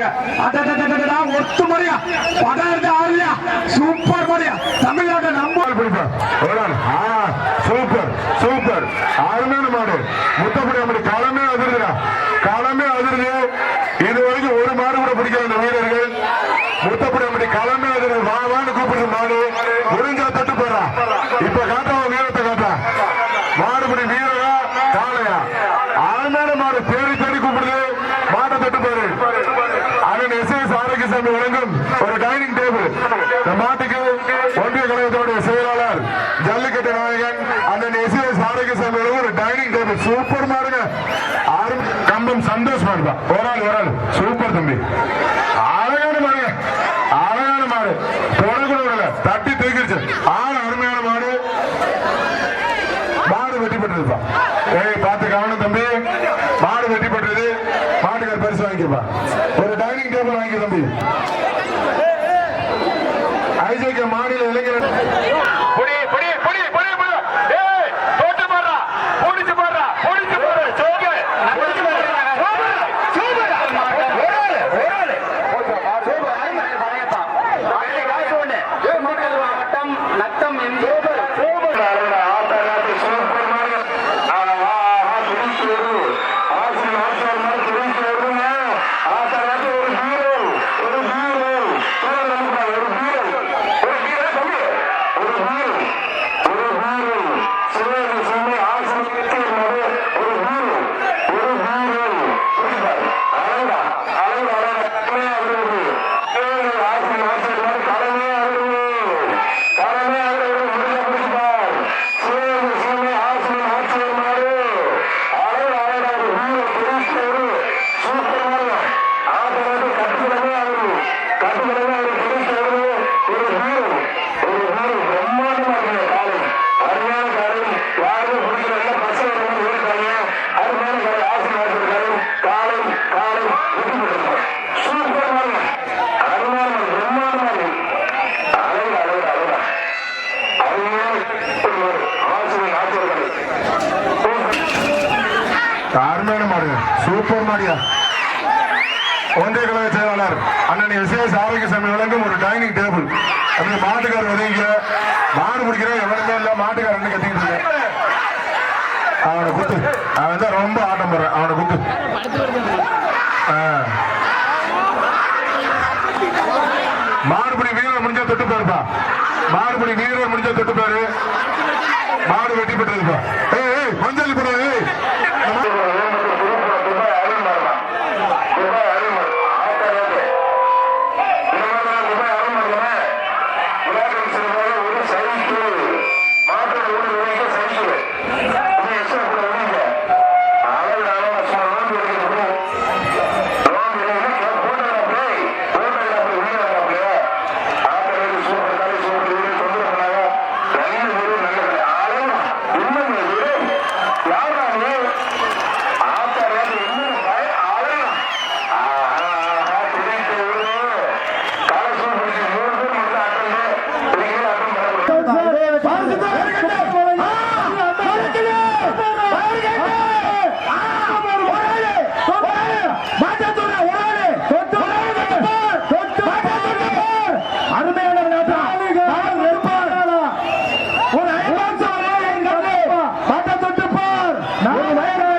தலைவர் ஒத்து முறையா படாயிரத்து ஆறியா சூப்பர் முறையா தமிழ்நாட்டை நம்ப பிடிப்பேன் சூப்பர் சூப்பர் அருமையான மாடு முத்தப்படி அப்படி களமே அதிர்துடா களமே அதிர்து இது வரைக்கும் ஒரு மாடு கூட பிடிக்கல இந்த வீரர்கள் முத்தப்படி அப்படி களமே அதிர்து வா வான்னு கூப்பிடுற மாடு முடிஞ்சா தட்டு போடுறா இப்ப காட்டா உன் வீரத்தை காட்டா மாடுபடி வீரரா காளையா அருமையான மாடு தேடி தேடி கூப்பிடுது மாட்டை தட்டு பாரு அதன் எஸ் எஸ் ஆரோக்கியசாமி வழங்கும் ஒரு டைனிங் டேபிள் இந்த மாட்டுக்கு ஒன்றிய கழகத்தோடைய செயலாளர் ஜல்லிக்கட்டு நாயகன் அண்ணன் எஸ் எஸ் ஆரோக்கியசாமி வழங்கும் ஒரு டைனிங் டேபிள் சூப்பர் மாடுங்க ஆறு- கம்பம் சந்தோஷ் மாடுப்பா ஒரு ஆள் ஒரு ஆள் சூப்பர் தம்பி அழகான மாடு அழகான மாடு தொடக்கூட விடல தட்டி தூக்கிடுச்சு ஆள் அருமையான மாடு மாடு வெட்டி பெற்றதுப்பா ஏய் பார்த்து கவனம் தம்பி மாடு வெட்டி பெற்றது மாட்டுக்கார பரிசு வாங்கிக்கப்பா ஒரு டைனிங் டேபிள் வாங்கி தம்பி ஐஜேகே மாநில இளைஞர் புடி புடி புடி புடி புடி ஏய் தோட்டு போடுறா புடிச்சு போடுறா புடிச்சு போடு சோக புடிச்சு போடுறா சூப்பர் சூப்பர் ஒரே ஒரே சூப்பர் ஐமரே பழையப்பா பழைய காசு ஒண்ணு மக்கள் மாவட்டம் நத்தம் எம்பி சூப்பர் அருமையான மாடு சூப்பர் மாடியா? ஒன்றிய கழக செயலாளர் அண்ணன் எஸ் எஸ் ஆரோக்கியசாமி வழங்கும் ஒரு டைனிங் டேபிள் அப்படி மாட்டுக்கார் உதவிக்க மாடு பிடிக்கிற எவனுமே இல்ல மாட்டுக்காரன் கத்திக்கிட்டு இருக்கேன் அவனை குத்து அவன் தான் ரொம்ப ஆட்டம் போடுறான். அவனை குத்து ஆ. மாடுபிடி வீரர் முடிஞ்சா தொட்டு போயிருப்பா மாடுபிடி வீரர் முடிஞ்சா தொட்டு போயிரு மாடு வெட்டி பெற்றிருப்பா ஏய் மஞ்சள் போட ஏய்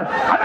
Yes. I-